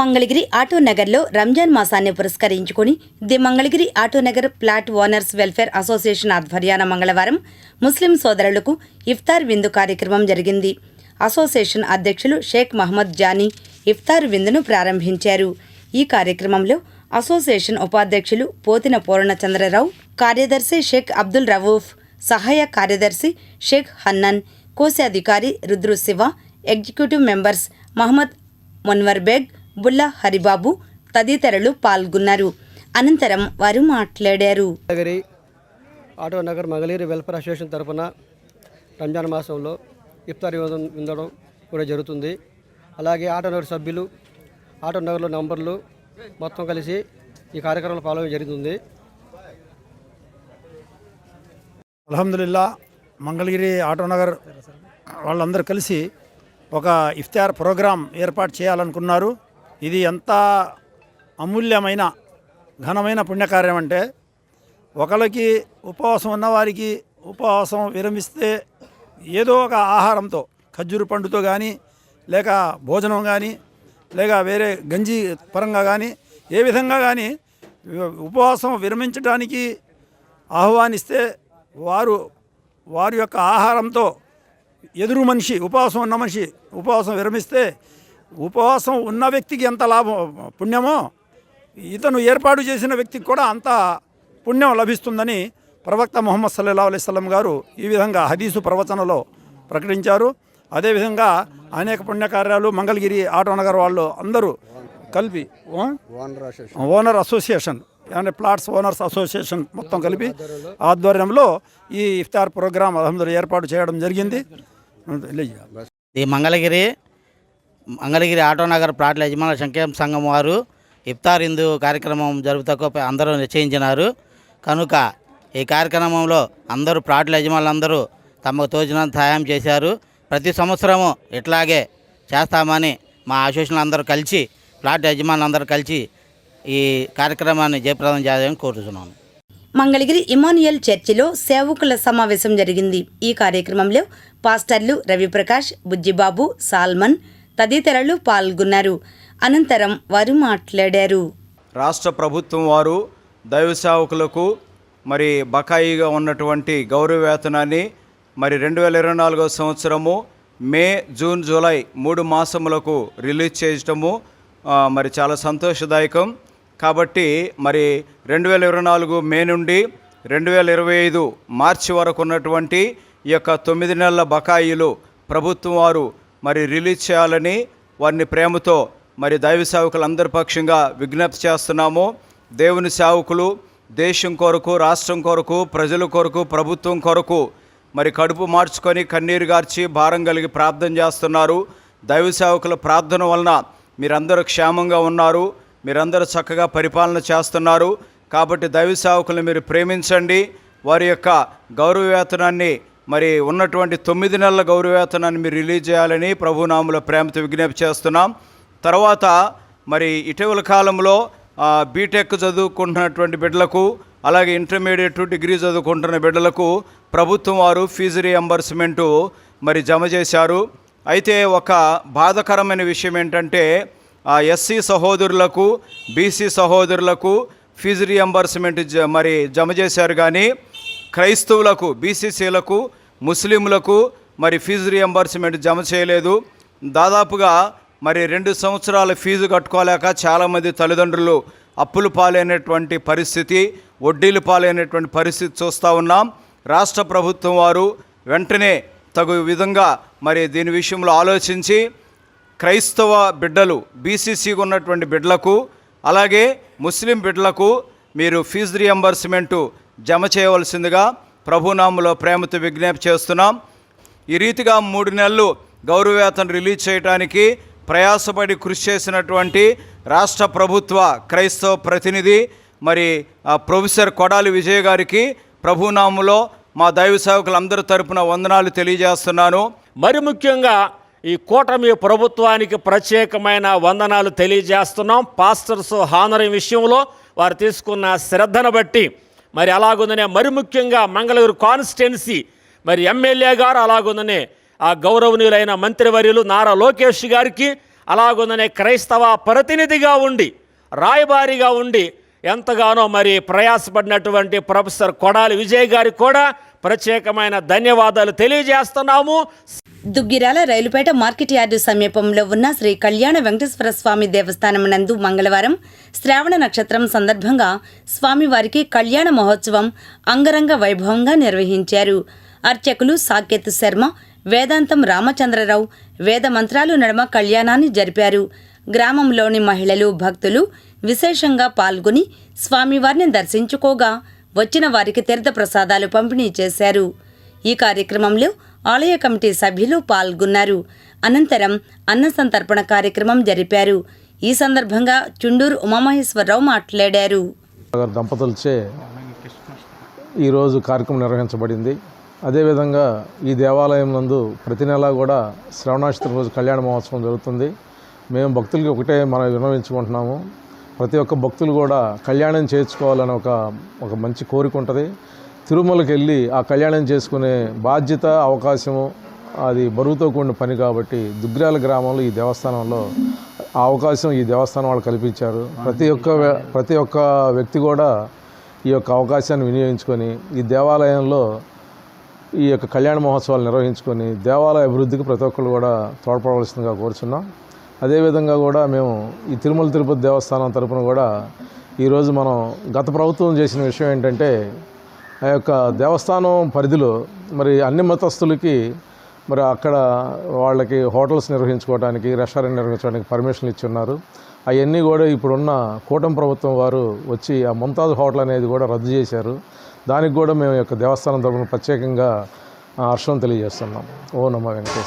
Mangalagiri auto నగర్లో రంజాన్ మాసాన్ని పురస్కరించుకుని the Mangalagiri auto Nagar plot owners welfare association ఆధ్వర్యాన మంగళవారం ముస్లిం సోదరులకు ఇఫ్తార్ విందు కార్యక్రమం జరిగింది. అసోసియేషన్ అధ్యక్షులు షేక్ మహమ్మద్ జానీ ఇఫ్తార్ విందును ప్రారంభించారు. ఈ కార్యక్రమంలో అసోసియేషన్ ఉపాధ్యక్షులు పోతిన పూర్ణచంద్రరావు కార్యదర్శి షేక్ అబ్దుల్ రవూఫ్ సహాయ కార్యదర్శి షేక్ హన్నన్ కోశాధికారి రుద్రు శివ ఎగ్జిక్యూటివ్ మెంబర్స్ మహమ్మద్ మున్వర్ బేగ్ బుల్లా హరిబాబు తదితరులు పాల్గొన్నారు. అనంతరం వారు మాట్లాడారు. నగరి ఆటో నగర్ మగలీరి వెల్ఫేర్ అసోసియేషన్ తరఫున రంజాన్ మాసంలో ఇఫ్తార్ విందు విందడం కూడా జరుగుతుంది. అలాగే ఆటో నగర్ సభ్యులు ఆటో నగర్లో నంబర్లు మొత్తం కలిసి ఈ కార్యక్రమంలో పాల్గొనడం జరుగుతుంది. అల్హమ్దుల్లా మంగళగిరి ఆటోనగర్ వాళ్ళందరూ కలిసి ఒక ఇఫ్తార్ ప్రోగ్రాం ఏర్పాటు చేయాలనుకున్నారు. ఇది ఎంత అమూల్యమైన ఘనమైన పుణ్యకార్యం అంటే ఒకరికి ఉపవాసం ఉన్నవారికి ఉపవాసం విరమిస్తే ఏదో ఒక ఆహారంతో ఖర్జూరు పండుతో కానీ లేక భోజనం కానీ లేక వేరే గంజి పరంగా కానీ ఏ విధంగా కానీ ఉపవాసం విరమించడానికి ఆహ్వానిస్తే వారు వారి యొక్క ఆహారంతో ఎదురు మనిషి ఉపవాసం ఉన్న మనిషి ఉపవాసం విరమిస్తే ఉపవాసం ఉన్న వ్యక్తికి ఎంత లాభం పుణ్యమో ఇతను ఏర్పాటు చేసిన వ్యక్తికి కూడా అంత పుణ్యం లభిస్తుందని ప్రవక్త ముహమ్మద్ సల్లల్లా అలైస్లం గారు ఈ విధంగా హదీసు ప్రవచనలో ప్రకటించారు. అదేవిధంగా అనేక పుణ్యకార్యాలు మంగళగిరి ఆటోనగర్ వాళ్ళు అందరూ కలిపి? ఓనర్ అసోసియేషన్ అంటే ప్లాట్స్ ఓనర్స్ అసోసియేషన్ మొత్తం కలిపి ఆధ్వర్యంలో ఈ ఇఫ్తార్ ప్రోగ్రాం అలహమ్దుల్లా ఏర్పాటు చేయడం జరిగింది. మంగళగిరి మంగళగిరి ఆటోనగర్ ప్లాట్ల యజమానుల సంక్షేమ సంఘం వారు ఇఫ్తార్ ఇందు కార్యక్రమం జరుపుటకు అందరూ నిశ్చయించినారు. కనుక ఈ కార్యక్రమంలో అందరూ ప్లాట్ల యజమానులందరూ తమకు తోచినంత సహాయం చేశారు. ప్రతి సంవత్సరము ఇట్లాగే చేస్తామని మా అసోసియేషన్ అందరూ కలిసి ప్లాట్ యజమానులందరూ కలిసి ఈ కార్యక్రమాన్ని జయప్రదం చేయాలని కోరుతున్నాను మంగళగిరి ఇమానుయల్ చర్చిలో సేవకుల సమావేశం జరిగింది. ఈ కార్యక్రమంలో పాస్టర్లు రవిప్రకాష్ బుజ్జిబాబు సాల్మన్ తదితరులు పాల్గొన్నారు. అనంతరం వారు మాట్లాడారు. రాష్ట్ర ప్రభుత్వం వారు దైవ సేవకులకు మరి బకాయిగా ఉన్నటువంటి గౌరవ వేతనాన్ని మరి రెండు వేల ఇరవై నాలుగో సంవత్సరము మే జూన్ జూలై మూడు మాసములకు రిలీజ్ చేయటము మరి చాలా సంతోషదాయకం. కాబట్టి మరి రెండు వేల ఇరవై నాలుగు మే నుండి రెండు వేల ఇరవై ఐదు మార్చి వరకు ఉన్నటువంటి ఈ యొక్క తొమ్మిది నెలల బకాయిలు ప్రభుత్వం వారు మరి రిలీజ్ చేయాలని వారిని ప్రేమతో మరి దైవ సేవకులందరి పక్షంగా విజ్ఞప్తి చేస్తున్నాము. దేవుని సేవకులు దేశం కొరకు రాష్ట్రం కొరకు ప్రజల కొరకు ప్రభుత్వం కొరకు మరి కడుపు మార్చుకొని కన్నీరు గార్చి భారం కలిగి ప్రార్థన చేస్తున్నారు. దైవ సేవకుల ప్రార్థన వలన మీరందరూ క్షేమంగా ఉన్నారు. మీరందరూ చక్కగా పరిపాలన చేస్తున్నారు. కాబట్టి దైవ సేవకులను మీరు ప్రేమించండి. వారి యొక్క గౌరవ వేతనాన్ని మరి ఉన్నటువంటి తొమ్మిది నెలల గౌరవేతనాన్ని మీరు రిలీజ్ చేయాలని ప్రభునాముల ప్రేమతో విజ్ఞప్తి చేస్తున్నాం. తర్వాత మరి ఇటీవల కాలంలో బీటెక్ చదువుకుంటున్నటువంటి బిడ్డలకు అలాగే ఇంటర్మీడియట్ డిగ్రీ చదువుకుంటున్న బిడ్డలకు ప్రభుత్వం వారు ఫీజు రియంబర్స్మెంటు మరి జమ చేశారు. అయితే ఒక బాధకరమైన విషయం ఏంటంటే ఎస్సీ సహోదరులకు బీసీ సహోదరులకు ఫీజు రియంబర్స్మెంట్ మరి జమ చేశారు కానీ క్రైస్తవులకు బీసీసీలకు ముస్లింలకు మరి ఫీజు రియంబర్స్మెంట్ జమ చేయలేదు. దాదాపుగా మరి రెండు సంవత్సరాల ఫీజు కట్టుకోలేక చాలామంది తల్లిదండ్రులు అప్పులు పాలైనటువంటి పరిస్థితి వడ్డీలు పాలైనటువంటి పరిస్థితి చూస్తూ ఉన్నాం. రాష్ట్ర ప్రభుత్వం వారు వెంటనే తగు విధంగా మరి దీని విషయంలో ఆలోచించి క్రైస్తవ బిడ్డలు బీసీసీకి ఉన్నటువంటి బిడ్డలకు అలాగే ముస్లిం బిడ్డలకు మీరు ఫీజు రియంబర్స్మెంటు జమ చేయవలసిందిగా ప్రభునామంలో ప్రేమతో విజ్ఞప్తి చేస్తున్నాం. ఈ రీతిగా మూడు నెలలు గౌరవవేతనం రిలీజ్ చేయడానికి ప్రయాసపడి కృషి చేసినటువంటి రాష్ట్ర ప్రభుత్వ క్రైస్తవ ప్రతినిధి మరి ఆ, ప్రొఫెసర్ కొడాలి విజయ్ గారికి ప్రభునామంలో మా దైవ సేవకులందరి తరపున వందనాలు తెలియజేస్తున్నాను. మరి ముఖ్యంగా ఈ కూటమి ప్రభుత్వానికి ప్రత్యేకమైన వందనాలు తెలియజేస్తున్నాం. పాస్టర్స్ హానరింగ్ విషయంలో వారు తీసుకున్న శ్రద్ధను బట్టి మరి అలాగుందనే మరి ముఖ్యంగా మంగళగిరి కాన్స్టిట్యున్సీ. మరి ఎమ్మెల్యే గారు అలాగుందనే ఆ గౌరవనీయులైన మంత్రివర్యులు నారా లోకేష్ గారికి అలాగుందనే క్రైస్తవ ప్రతినిధిగా ఉండి రాయబారిగా ఉండి ఎంతగానో మరి ప్రయాసపడినటువంటి ప్రొఫెసర్ కొడాలి విజయ్ గారికి కూడా ప్రత్యేకమైన ధన్యవాదాలు తెలియజేస్తున్నాము. దుగ్గిరాల రైలుపేట మార్కెట్ యార్డు సమీపంలో ఉన్న శ్రీ కళ్యాణ వెంకటేశ్వర స్వామి దేవస్థానం నందు మంగళవారం శ్రావణ నక్షత్రం సందర్భంగా స్వామివారికి కళ్యాణ మహోత్సవం అంగరంగ వైభవంగా నిర్వహించారు. అర్చకులు సాకేత్ శర్మ వేదాంతం రామచంద్రరావు వేద మంత్రాలు నడమ కళ్యాణాన్ని జరిపారు. గ్రామంలోని మహిళలు భక్తులు విశేషంగా పాల్గొని స్వామివారిని దర్శించుకోగా వచ్చిన వారికి తీర్థప్రసాదాలు పంపిణీ చేశారు. ఈ కార్యక్రమంలో ఆలయ కమిటీ సభ్యులు పాల్గొన్నారు. అనంతరం అన్న సంతర్పణ కార్యక్రమం జరిపారు. ఈ సందర్భంగా చుండూరు ఉమామహేశ్వరరావు మాట్లాడారు. దంపతులచే ఈరోజు కార్యక్రమం నిర్వహించబడింది. అదేవిధంగా ఈ దేవాలయం నందు ప్రతి నెలా కూడా శ్రవణాష్టమి రోజు కళ్యాణ మహోత్సవం జరుగుతుంది. మేము భక్తులకి ఒకటే మనం విన్నవించుకుంటున్నాము. ప్రతి ఒక్క భక్తులు కూడా కళ్యాణం చేర్చుకోవాలని ఒక ఒక మంచి కోరిక ఉంటుంది. తిరుమలకి వెళ్ళి ఆ కళ్యాణం చేసుకునే బాధ్యత అవకాశము అది బరువుతో కూడిన పని కాబట్టి దుగ్గ్రాల గ్రామంలో ఈ దేవస్థానంలో ఆ అవకాశం ఈ దేవస్థానం వాళ్ళు కల్పించారు. ప్రతి ఒక్క ప్రతి ఒక్క వ్యక్తి కూడా ఈ యొక్క అవకాశాన్ని వినియోగించుకొని ఈ దేవాలయంలో ఈ యొక్క కళ్యాణ మహోత్సవాలు నిర్వహించుకొని దేవాలయ అభివృద్ధికి ప్రతి ఒక్కరు కూడా తోడ్పడవలసిందిగా కోరుచున్నాం. అదేవిధంగా కూడా మేము ఈ తిరుమల తిరుపతి దేవస్థానం తరపున కూడా ఈరోజు మనం గత ప్రభుత్వం చేసిన విషయం ఏంటంటే ఆ యొక్క దేవస్థానం పరిధిలో మరి అన్ని మతస్థులకి మరి అక్కడ వాళ్ళకి హోటల్స్ నిర్వహించుకోవడానికి రెస్టారెంట్ నిర్వహించడానికి పర్మిషన్లు ఇచ్చి ఉన్నారు అవన్నీ కూడా ఇప్పుడున్న కూటమి ప్రభుత్వం వారు వచ్చి ఆ ముంతాజ్ హోటల్ అనేది కూడా రద్దు చేశారు. దానికి కూడా మేము యొక్క దేవస్థానం తరఫున ప్రత్యేకంగా హర్షం తెలియజేస్తున్నాం. ఓ నమ్మ వెంకటేశ్వర